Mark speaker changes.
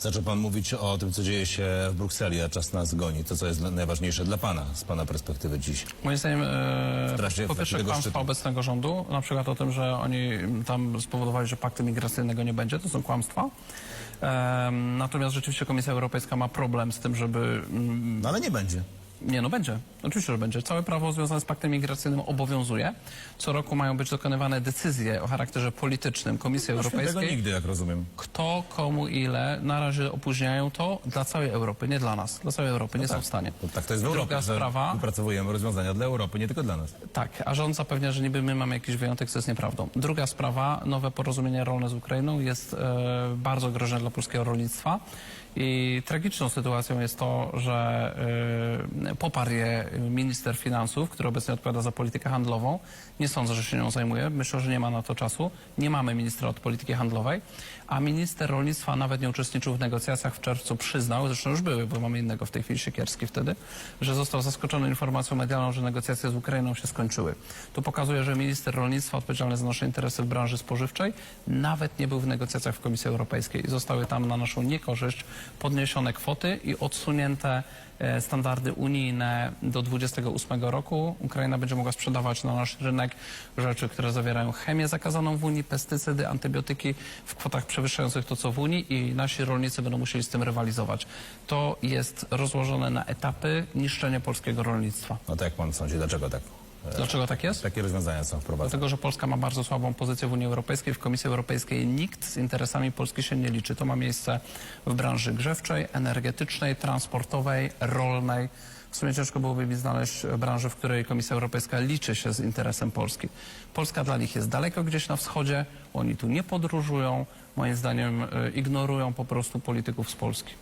Speaker 1: Zaczął pan mówić o tym, co dzieje się w Brukseli, a czas nas goni. To, co jest najważniejsze dla pana, z pana perspektywy dziś.
Speaker 2: Moim zdaniem, e, po pierwsze kłamstwa obecnego rządu, na przykład o tym, że oni tam spowodowali, że paktu migracyjnego nie będzie, to są kłamstwa. Em, natomiast rzeczywiście Komisja Europejska ma problem z tym, żeby... mm,
Speaker 1: No ale nie będzie.
Speaker 2: Nie, no będzie. Oczywiście, że będzie. Całe prawo związane z paktem migracyjnym obowiązuje. Co roku mają być dokonywane decyzje o charakterze politycznym Komisji
Speaker 1: Tego
Speaker 2: Europejskiej.
Speaker 1: nigdy, jak rozumiem.
Speaker 2: Kto, komu, ile. Na razie opóźniają to dla całej Europy, nie dla nas. Dla całej Europy, nie są w stanie.
Speaker 1: To tak to jest w Europie,
Speaker 2: Druga
Speaker 1: że
Speaker 2: sprawa.
Speaker 1: wypracowujemy rozwiązania dla Europy, nie tylko dla nas.
Speaker 2: Tak, a rząd zapewnia, że niby my mamy jakiś wyjątek, co jest nieprawdą. Druga sprawa, nowe porozumienie rolne z Ukrainą jest e, bardzo groźne dla polskiego rolnictwa. I tragiczną sytuacją jest to, że e, poparł je minister finansów, który obecnie odpowiada za politykę handlową. Nie sądzę, że się nią zajmuje. Myślę, że nie ma na to czasu. Nie mamy ministra od polityki handlowej. A minister rolnictwa nawet nie uczestniczył w negocjacjach w czerwcu. Przyznał, zresztą już były, bo mamy innego w tej chwili, Siekierski wtedy, że został zaskoczony informacją medialną, że negocjacje z Ukrainą się skończyły. To pokazuje, że minister rolnictwa odpowiedzialny za nasze interesy w branży spożywczej nawet nie był w negocjacjach w Komisji Europejskiej. Zostały tam na naszą niekorzyść podniesione kwoty i odsunięte e, standardy unijne do 28 roku. Ukraina będzie mogła sprzedawać na nasz rynek rzeczy, które zawierają chemię zakazaną w Unii, pestycydy, antybiotyki w kwotach przewyższających to, co w Unii i nasi rolnicy będą musieli z tym rywalizować. To jest rozłożone na etapy niszczenia polskiego rolnictwa.
Speaker 1: No to jak pan sądzi, dlaczego tak? E,
Speaker 2: Dlaczego tak jest?
Speaker 1: Takie rozwiązania są wprowadzane.
Speaker 2: Dlatego, że Polska ma bardzo słabą pozycję w Unii Europejskiej. W Komisji Europejskiej nikt z interesami Polski się nie liczy. To ma miejsce w branży grzewczej, energetycznej, transportowej, rolnej. W sumie ciężko byłoby mi znaleźć branżę, w której Komisja Europejska liczy się z interesem Polski. Polska dla nich jest daleko gdzieś na wschodzie, oni tu nie podróżują, moim zdaniem e, ignorują po prostu polityków z Polski.